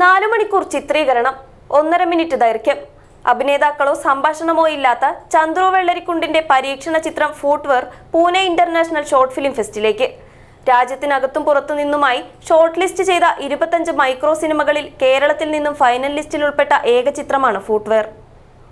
നാലു മണിക്കൂർ ചിത്രീകരണം ഒന്നര മിനിറ്റ് ദൈർഘ്യം. അഭിനേതാക്കളോ സംഭാഷണമോ ഇല്ലാത്ത ചന്ദ്രു വെള്ളരിക്കുണ്ടിന്റെ പരീക്ഷണ ചിത്രം footwear Pune international short film ഫെസ്റ്റിലേക്ക്. രാജ്യത്തിനകത്തും പുറത്തു നിന്നുമായി ഷോർട്ട് ലിസ്റ്റ് ചെയ്ത ഇരുപത്തഞ്ച് മൈക്രോ സിനിമകളിൽ കേരളത്തിൽ നിന്നും ഫൈനൽ ലിസ്റ്റിൽ ഉൾപ്പെട്ട ഏക ചിത്രമാണ് ഫൂട്ട്വെയർ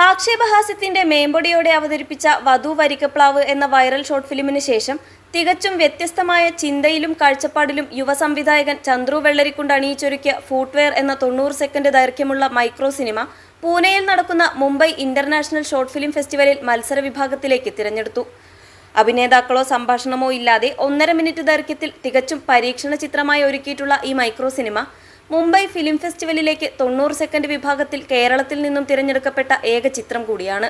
ആക്ഷേപഹാസ്യത്തിന്റെ മേമ്പൊടിയോടെ അവതരിപ്പിച്ച വധു വരിക്കപ്ലാവ് എന്ന വൈറൽ ഷോർട്ട് ഫിലിമിന് ശേഷം തികച്ചും വ്യത്യസ്തമായ ചിന്തയിലും കാഴ്ചപ്പാടിലും യുവ സംവിധായകൻ ചന്ദ്രു വെള്ളരിക്കുണ്ട് അണിയിച്ചൊരുക്കിയ ഫൂട്ട്വെയർ എന്ന തൊണ്ണൂറ് സെക്കൻഡ് ദൈർഘ്യമുള്ള മൈക്രോ സിനിമ പൂനെയിൽ നടക്കുന്ന മുംബൈ ഇന്റർനാഷണൽ ഷോർട്ട് ഫിലിം ഫെസ്റ്റിവലിൽ മത്സര വിഭാഗത്തിലേക്ക് തിരഞ്ഞെടുത്തു. അഭിനേതാക്കളോ സംഭാഷണമോ ഇല്ലാതെ ഒന്നര മിനിറ്റ് ദൈർഘ്യത്തിൽ തികച്ചും പരീക്ഷണ ചിത്രമായി ഒരുക്കിയിട്ടുള്ള ഈ മൈക്രോ സിനിമ മുംബൈ ഫിലിം ഫെസ്റ്റിവലിലേക്ക് തൊണ്ണൂറ് സെക്കൻഡ് വിഭാഗത്തിൽ കേരളത്തിൽ നിന്നും തിരഞ്ഞെടുക്കപ്പെട്ട ഏക ചിത്രം കൂടിയാണ്.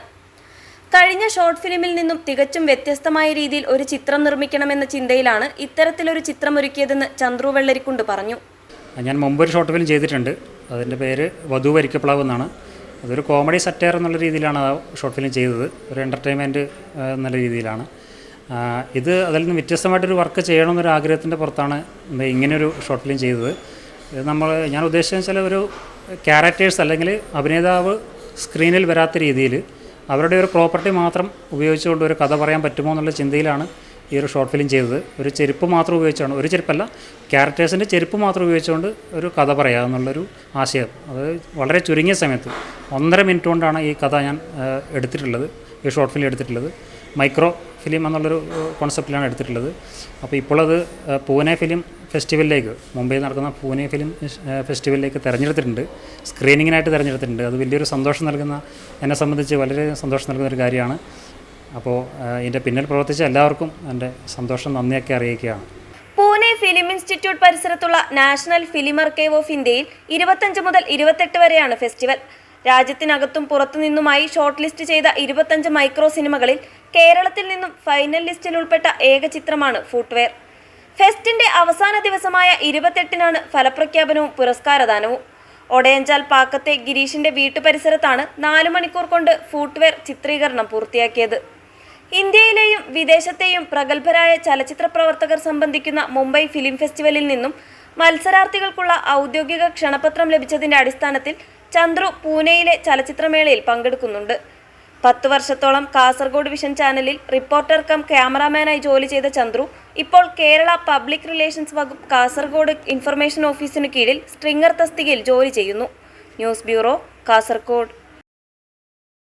കഴിഞ്ഞ ഷോർട്ട് ഫിലിമിൽ നിന്നും തികച്ചും വ്യത്യസ്തമായ രീതിയിൽ ഒരു ചിത്രം നിർമ്മിക്കണമെന്ന ചിന്തയിലാണ് ഇത്തരത്തിലൊരു ചിത്രം ഒരുക്കിയതെന്ന് ചന്ദ്രു വെള്ളരിക്കുണ്ട് പറഞ്ഞു. ഞാൻ മുമ്പ് ഒരു ഷോർട്ട് ഫിലിം ചെയ്തിട്ടുണ്ട്. അതിന്റെ പേര് വധു വരിക്കപ്ലാവ് എന്നാണ്. അതൊരു കോമഡി സറ്റയർ എന്നുള്ള രീതിയിലാണ് ആ ഷോർട്ട് ഫിലിം ചെയ്തത്. ഒരു എന്റർടൈൻമെന്റ് എന്നുള്ള രീതിയിലാണ്. ഇത് അതിൽ നിന്ന് വ്യത്യസ്തമായിട്ടൊരു വർക്ക് ചെയ്യണമെന്നൊരു ആഗ്രഹത്തിന്റെ പുറത്താണ് ഇങ്ങനെ ഇങ്ങനെയൊരു ഷോർട്ട് ഫിലിം ചെയ്തത്. നമ്മൾ ഞാൻ ഉദ്ദേശിച്ചത് വെച്ചാൽ ഒരു ക്യാരക്ടേഴ്സ് അല്ലെങ്കിൽ അഭിനേതാവ് സ്ക്രീനിൽ വരാത്ത രീതിയിൽ അവരുടെ ഒരു പ്രോപ്പർട്ടി മാത്രം ഉപയോഗിച്ചുകൊണ്ട് ഒരു കഥ പറയാൻ പറ്റുമോ എന്നുള്ള ചിന്തയിലാണ് ഈ ഒരു ഷോർട്ട് ഫിലിം ചെയ്തത്. ഒരു ചെരുപ്പ് മാത്രം ഉപയോഗിച്ചാണ്. ഒരു ചെരുപ്പല്ല ക്യാരക്ടേഴ്സിന്റെ ചെരുപ്പ് മാത്രം ഉപയോഗിച്ചുകൊണ്ട് ഒരു കഥ പറയുക എന്നുള്ളൊരു ആശയം. അത് വളരെ ചുരുങ്ങിയ സമയത്ത് ഒന്നര മിനിറ്റ് കൊണ്ടാണ് ഈ കഥ ഞാൻ എടുത്തിട്ടുള്ളത്. ഈ ഷോർട്ട് ഫിലിം എടുത്തിട്ടുള്ളത്. മൈക്രോ ഫിലിം എന്നുള്ളൊരു കോൺസെപ്റ്റിലാണ് എടുത്തിട്ടുള്ളത്. അപ്പോൾ ഇപ്പോൾ അത് പൂനെ ഫിലിം ഫെസ്റ്റിവലിലേക്ക് മുംബൈയിൽ നടക്കുന്ന പൂനെ ഫിലിം ഫെസ്റ്റിവലിലേക്ക് തിരഞ്ഞെടുത്തിട്ടുണ്ട്. സ്ക്രീനിങ്ങിനായിട്ട് തിരഞ്ഞെടുത്തിട്ടുണ്ട്. അത് വലിയൊരു സന്തോഷം നൽകുന്ന എന്നെ സംബന്ധിച്ച് വളരെ സന്തോഷം നൽകുന്ന ഒരു കാര്യമാണ്. അപ്പോൾ ഇതിന്റെ പിന്നിൽ പ്രവർത്തിച്ച എല്ലാവർക്കും എന്റെ സന്തോഷം നന്ദിയൊക്കെ അറിയിക്കുകയാണ്. പൂനെ ഫിലിം ഇൻസ്റ്റിറ്റ്യൂട്ട് പരിസരത്തുള്ള നാഷണൽ ഫിലിം അർക്കൈവ് ഓഫ് ഇന്ത്യയിൽ ഇരുപത്തഞ്ച് മുതൽ ഇരുപത്തെട്ട് വരെയാണ് ഫെസ്റ്റിവൽ രാജ്യത്തിനകത്തും പുറത്തുനിന്നുമായി ഷോർട്ട് ലിസ്റ്റ് ചെയ്ത ഇരുപത്തഞ്ച് മൈക്രോ സിനിമകളിൽ കേരളത്തിൽ നിന്നും ഫൈനൽ ലിസ്റ്റിൽ ഉൾപ്പെട്ട ഏക ചിത്രമാണ് ഫുട്വെയർ ഫെസ്റ്റിന്റെ അവസാന ദിവസമായ ഇരുപത്തെട്ടിനാണ് ഫലപ്രഖ്യാപനവും പുരസ്കാരദാനവും. ഒടയഞ്ചാൽ പാക്കത്തെ ഗിരീഷിന്റെ വീട്ടുപരിസരത്താണ് നാലു മണിക്കൂർ കൊണ്ട് ഫുട്വെയർ ചിത്രീകരണം പൂർത്തിയാക്കിയത്. ഇന്ത്യയിലെയും വിദേശത്തെയും പ്രഗത്ഭരായ ചലച്ചിത്ര പ്രവർത്തകർ സംബന്ധിക്കുന്ന മുംബൈ ഫിലിം ഫെസ്റ്റിവലിൽ നിന്നും മത്സരാർത്ഥികൾക്കുള്ള ഔദ്യോഗിക ക്ഷണപത്രം ലഭിച്ചതിന്റെ അടിസ്ഥാനത്തിൽ ചന്ദ്രു പൂനെയിലെ ചലച്ചിത്രമേളയിൽ പങ്കെടുക്കുന്നുണ്ട്. പത്ത് വർഷത്തോളം കാസർഗോഡ് വിഷൻ ചാനലിൽ റിപ്പോർട്ടർ കം ക്യാമറാമാനായി ജോലി ചെയ്ത ചന്ദ്രു ഇപ്പോൾ കേരള പബ്ലിക് റിലേഷൻസ് വകുപ്പ് കാസർഗോഡ് ഇൻഫർമേഷൻ ഓഫീസിനു കീഴിൽ സ്ട്രിങ്ങർ തസ്തികയിൽ ജോലി ചെയ്യുന്നു. News bureau Kasaragod.